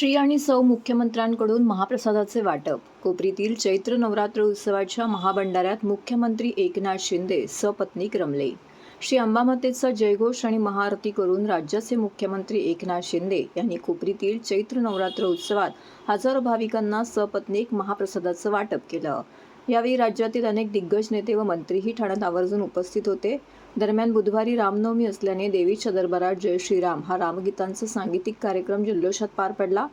श्री आणि सौ मुख्यमंत्र्यांकडून महाप्रसादाचे वाटप. कोपरीतील चैत्र नवरात्र उत्सवाच्या महाभंडाऱ्यात मुख्यमंत्री एकनाथ शिंदे सपत्नीक रमले. श्री अंबामातेचा जयघोष आणि महाआरती करून राज्याचे मुख्यमंत्री एकनाथ शिंदे यांनी कोपरीतील चैत्र नवरात्र उत्सवात हजारो भाविकांना सपत्नीक महाप्रसादाचं वाटप केलं. यावेळी राज्यातील अनेक दिग्गज नेते व मंत्रीही ठाण्यात आवर्जून उपस्थित होते. दरम्यान बुधवारी रामनवमी असल्याने देवीच्या दरबारात जय श्रीराम हा रामगीतांचा सांगीतिक कार्यक्रम जल्लोषात पार पडला.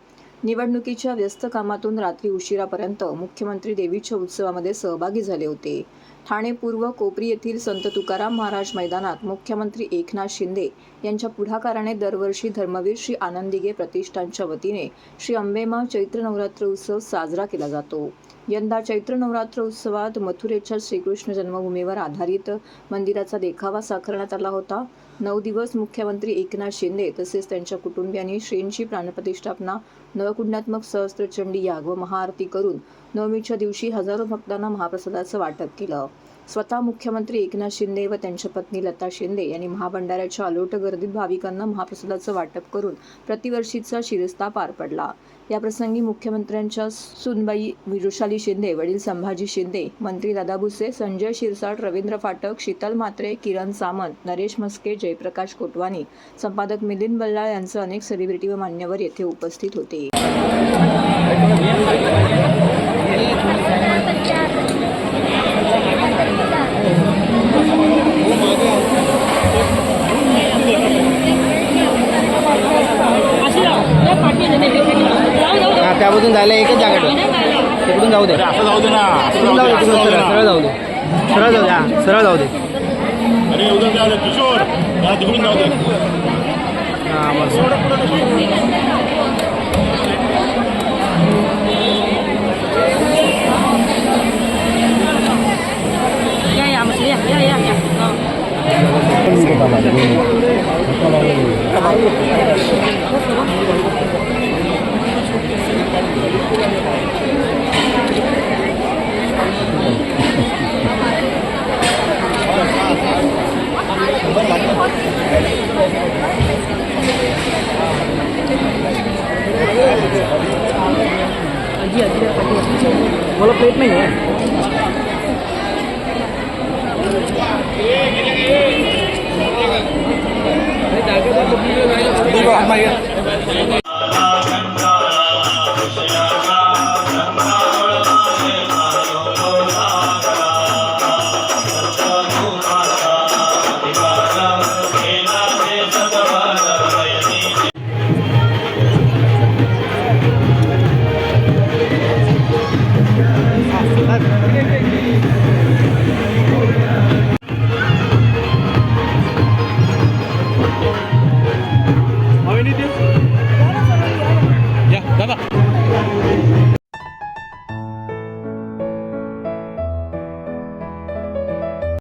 निवडणुकीच्या व्यस्त कामातून रात्री उशिरापर्यंत मुख्यमंत्री देवीच्या उत्सवामध्ये सहभागी झाले होते. ठाणे पूर्व कोपरी येथील संत तुकाराम महाराज मैदानात मुख्यमंत्री एकनाथ शिंदे यांच्या पुढाकाराने दरवर्षी धर्मवीर श्री आनंदिगे प्रतिष्ठानच्या वतीने श्री अंबेमा चैत्र नवरात्र उत्सव साजरा केला जातो. यंदा चैत्र नवरात्र उत्सवात मथुरेच्या श्रीकृष्ण जन्मभूमीवर आधारित मंदिराचा देखावा साकारण्यात आला होता. नऊ दिवस मुख्यमंत्री एकनाथ शिंदे तसेच त्यांच्या कुटुंबियांनी श्रींची प्राणप्रतिष्ठापना नवकुंडात्मक सहस्त्रचंडी याग व महाआरती करून नवमीच्या दिवशी हजारो भक्तांना महाप्रसादाचं वाटप केलं. स्वतः मुख्यमंत्री एकनाथ शिंदे व त्यांच्या पत्नी लता शिंदे यांनी महाभंडाऱ्याच्या अलोट गर्दीत भाविकांना महाप्रसादाचं वाटप करून प्रतिवर्षीचा शिरस्ता पार पडला. याप्रसंगी मुख्यमंत्र्यांच्या सुनबाई विरुशाली शिंदे वडील संभाजी शिंदे मंत्री दादा भुसे संजय शिरसाट रवींद्र फाटक शीतल म्हात्रे किरण सामंत नरेश मस्के जयप्रकाश कोटवानी संपादक मिलिंद बल्लाळ यांसह अनेक सेलिब्रिटी व मान्यवर येथे उपस्थित होते. हा त्यामधून जायला एकच जागा तिकडून जाऊ दे. असं जाऊ दे ना. तिकडून जाऊ दे. तिकडून जाऊ दे सरळ जाऊ दे. सरळ जाऊ दे हा सरळ जाऊ दे. अरे उद्या जाऊ दे किशोर या तिकडून जाऊ दे हा बस मला प्लेट नाही आहे đi vào mày